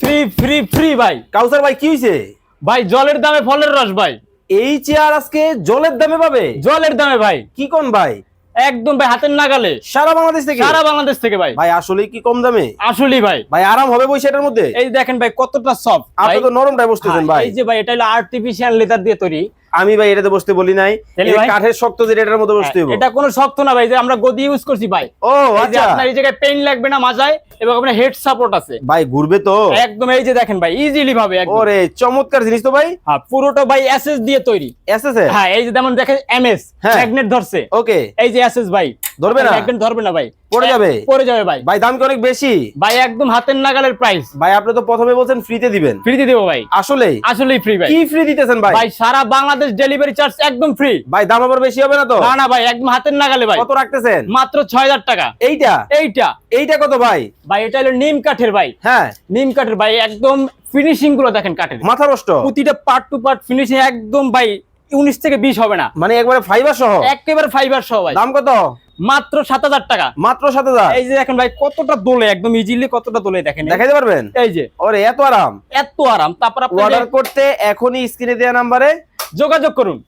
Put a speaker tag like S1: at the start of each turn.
S1: Free free free ভাই।
S2: কাউসার ভাই কি হয়েছে
S1: ভাই জলের দামে ফলের রস ভাই।
S2: এই চেয়ার আজকে জলের দামে পাবে?
S1: জলের দামে ভাই।
S2: কি কোন ভাই?
S1: একদম ভাই হাতের নাগালে।
S2: সারা বাংলাদেশ থেকে?
S1: সারা বাংলাদেশ থেকে ভাই।
S2: ভাই আসলে কি কম দামে?
S1: আসলেই ভাই।
S2: ভাই আরাম হবে মধ্যে?
S1: এই দেখেন ভাই কতটা সফট
S2: আপনি তো নরমটাই বসতেছেন ভাই।
S1: এই যে ভাই এটা হলো আর্টিফিশিয়াল লেদার দিয়ে তৈরি।
S2: আমি ভাই এটাতে বসতে বলি নাই? কাঠের শক্ত যেটা এটার মধ্যে বসতে
S1: এটা কোনো শক্ত না ভাই যে আমরা গদি ইউজ করছি ভাই।
S2: ও আচ্ছা।
S1: আপনার এই জায়গায় পেইন লাগবে না মাজায় এবং আপনার হেড সাপোর্ট আছে।
S2: ভাই ঘুরবে তো।
S1: একদম এই যে দেখেন ভাই ইজিলি ভাবে একদম।
S2: ওরে চমৎকার জিনিস তো ভাই।
S1: হ্যাঁ পুরোটা ভাই এসএস দিয়ে তৈরি।
S2: এসেছে
S1: হ্যাঁ এই যে যেমন দেখেন এমএস। ম্যাগনেট ধরছে।
S2: ওকে।
S1: এই যে এসএস ভাই।
S2: ধরবে না?
S1: ম্যাগনেট ধরবে না ভাই।
S2: পড়ে যাবে?
S1: পড়ে যাবে ভাই।
S2: ভাই দাম কি অনেক বেশি?
S1: ভাই একদম হাতের নাগালের প্রাইস
S2: ভাই আপনি তো প্রথমে বলছেন ফ্রিতে দিবেন।
S1: ফ্রিতে দেবো ভাই।
S2: আসলে
S1: আসলেই ফ্রি ভাই।
S2: কি ফ্রি দিতেছেন ভাই?
S1: ভাই সারা বাংলাদেশ ডেলিভারি চার্জ একদম ফ্রি
S2: ভাই দাম আবার বেশি হবে না তো?
S1: না না ভাই একদম হাতের নাগালে ভাই।
S2: কত রাখতেছেন?
S1: মাত্র ছয় হাজার টাকা।
S2: এইটা?
S1: এইটা।
S2: এইটা কত ভাই?
S1: ভাই এটা হলো নিম কাঠের ভাই।
S2: হ্যাঁ।
S1: নিম কাঠের ভাই একদম ফিনিশিংগুলো দেখেন কাঠের।
S2: মাথা নষ্ট?
S1: প্রতিটা পার্ট টু পার্ট ফিনিশিং একদম ভাই উনিশ থেকে বিশ হবে না।
S2: মানে একবারে ফাইবার সহ?
S1: একেবারে ফাইবার সহ ভাই।
S2: দাম কত?
S1: মাত্র সাত হাজার টাকা।
S2: মাত্র সাত হাজার?
S1: এই যে দেখেন ভাই কতটা দোলে একদম ইজিলি কতটা দোলে দেখেন।
S2: দেখাইতে পারবেন?
S1: এই যে।
S2: ওরে এত আরাম।
S1: এত আরাম। তারপর আপনি
S2: অর্ডার করতে এখনই স্ক্রিনে দেওয়া নাম্বারে
S1: যোগাযোগ করুন।